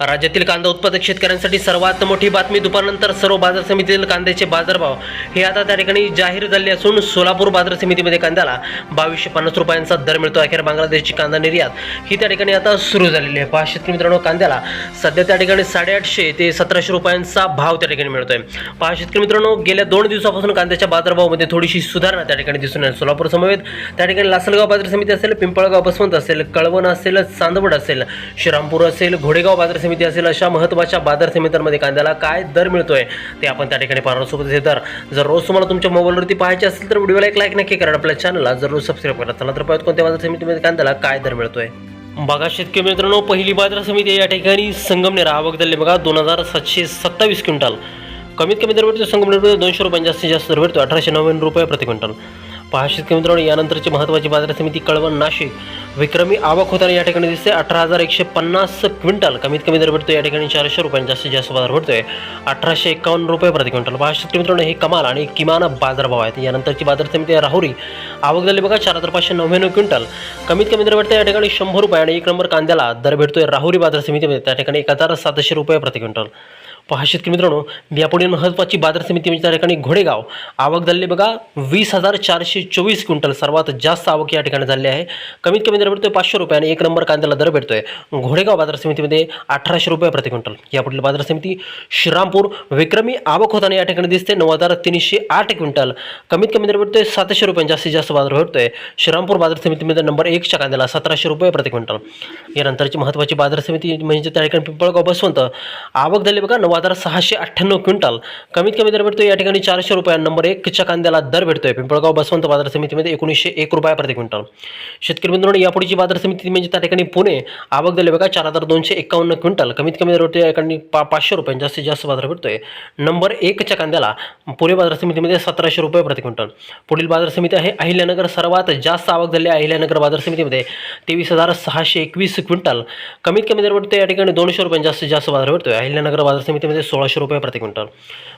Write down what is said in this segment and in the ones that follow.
राज्यातील कांदा उत्पादक शेतकऱ्यांसाठी सर्वात मोठी बातमी दुपारनंतर सर्व बाजार समितीतील कांद्याचे बाजारभाव. हे आता त्या ठिकाणी जाहीर झाले असून सोलापूर बाजार समितीमध्ये कांद्याला बावीसशे पन्नास रुपयांचा दर मिळतो. अखेर बांगलादेशची कांदा निर्यात ही त्या ठिकाणी आता सुरू झालेली आहे. पहा शेतकरी मित्रांनो कांद्याला सध्या त्या ठिकाणी साडेआठशे ते सतराशे रुपयांचा भाव त्या ठिकाणी मिळतोय. पहा शेतकरी मित्रांनो गेल्या दोन दिवसापासून कांद्याच्या बाजारभावामध्ये थोडीशी सुधारणा त्या ठिकाणी दिसून आहे. सोलापूर समवेत त्या ठिकाणी लासलगाव बाजार समिती असेल पिंपळगाव बसवंत असेल कळवण असेल चांदवड असेल श्रीरामपूर असेल घोडेगाव बाजार समिती असेल अशा महत्त्वाच्या बाजार समित्यांमध्ये कांद्याला काय दर मिळतोय ते आपण त्या ठिकाणी पाहणार सोबत हे दर जर रोज तुम्हाला तुमच्या मोबाईलवरती पाहायचे असेल तर व्हिडिओला एक लाईक नक्की करा आपल्या चॅनलला जर रोज सबस्क्राईब करा. चला तर पाहत कोणत्या बाजार समितीमध्ये कांद्याला काय दर मिळतोय. बघा शेतकरी मित्रांनो पहिली बाजार समिती आहे या ठिकाणी संगमनेर. आवक झाली बघा दोन हजार सातशे सत्तावीस क्विंटल. कमीत कमी दर भेटतो दोनशे रुपयांनी जास्तीत जास्त दर भेटतो अठराशे नव्याण्णव रुपये प्रति क्विंटल. पहा शेतकरी मित्रांनो यानंतरची महत्त्वाची बाजार समिती कळवण नाशिक. विक्रमी आवक होताना या ठिकाणी दिसते. अठरा हजार एकशे पन्नास क्विंटल कमीत कमी दर भेटतो या ठिकाणी चारशे रुपयांनी जास्तीत जास्त बाजार भेटतोय अठराशे एकावन्न रुपये प्रति क्विंटल. पहा शेतकरी मित्रांनो हे कमाल आणि किमान बाजारभाव आहेत. यानंतरची बाजार समिती आहे राहुरी. आवक झाली बघा चार हजार पाचशे नव्याण्णव क्विंटल. कमीत कमी दर भेटतो या ठिकाणी शंभर रुपये आणि एक नंबर कांद्याला दर भेटतोय राहुरी बाजार समितीमध्ये. त्या ठिकाणी एक हजार सातशे रुपये प्रति क्विंटल. पहा शेतकरी मित्रांनो यापुढे महत्त्वाची बाजार समिती म्हणजे त्या ठिकाणी घोडेगाव. आवक झालेली बघा वीस हजार चारशे चोवीस क्विंटल. सर्वात जास्त आवक या ठिकाणी झाली आहे. कमीत कमी दर भेटतोय पाचशे रुपये आणि एक नंबर कांद्याला दर भेटतोय. घोडेगाव बाजार समितीमध्ये अठराशे रुपये प्रति क्विंटल. यापुढील बाजार समिती श्रीरामपूर विक्रमी आवक होताना या ठिकाणी दिसते नऊ हजार तीनशे आठ क्विंटल. कमीत कमी दर भेटतोय सातशे रुपये जास्तीत जास्त बाजार भेटतोय श्रीरामपूर बाजार समितीमध्ये नंबर एकच्या कांद्याला सतराशे रुपये प्रति क्विंटल. यानंतरची महत्त्वाची बाजार समिती म्हणजे त्या ठिकाणी पिंपळगाव बसवंत. आवक झाली बघा नऊ बाजार सहाशे अठ्ठ्याण्णव क्विंटल. कमीत कमी दर भेटतो या ठिकाणी चारशे रुपया. नंबर एकच्या कांद्याला दर भेटतोय. पिंपळगाव बसवंत बाजार समितीमध्ये एकोणीसशे एक रुपया प्रति क्विंटल. शेतकरी मित्रांनो यापुढची बाजार समिती म्हणजे त्या ठिकाणी पुणे आवक दिले बघा चार हजार दोनशे एकावन्न क्विंटल. कमीत कमी दर भेटतो या ठिकाणी पा पाचशे रुपये. जास्तीत जास्त बाजार भेटतोय. नंबर एकच्या कांद्याला पुणे बाजार समितीमध्ये सतराशे रुपये प्रति क्विंटल. पुढील बाजार समिती आहे अहिल्यानगर. सर्वात जास्त आवक झाली आहे अहिल्यानगर बाजार समितीमध्ये. तेवीस हजार सहाशे एकवीस क्विंटल. कमीत कमी दर भेटतो या ठिकाणी दोनशे रुपये. जास्तीत जास्त बाजार भेटतोय. अहिल्यानगर बाजार समिती समितीमध्ये सोळाशे रुपये प्रति क्विंटल.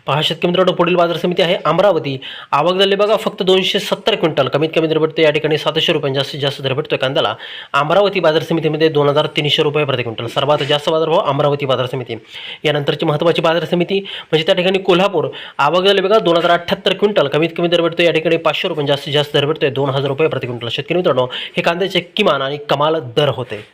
पहा शेतकरी मित्रांनो पुढील बाजार समिती आहे अमरावती. आवक झाली बघा फक्त दोनशे सत्तर क्विंटल. कमीत कमी दर भेटतो या ठिकाणी सातशे रुपये जास्तीत जास्त दर भेटतोय कांद्याला. अमरावती बाजार समितीमध्ये दोन हजार तीनशे रुपये प्रति क्विंटल. सर्वात जास्त बाजारभाव अमरावती बाजार समिती. यानंतरची महत्त्वाची बाजार समिती म्हणजे त्या ठिकाणी कोल्हापूर. आवक झाली बघा दोन हजार अठ्ठ्याहत्तर क्विंटल. कमीत कमी दर भेटतो या ठिकाणी पाचशे रुपये जास्तीत जास्त दर भेटतोय दोन हजार रुपये प्रति क्विंटल. शेतकरी मित्रांनो हे कांद्याचे किमान आणि कमाल दर होते.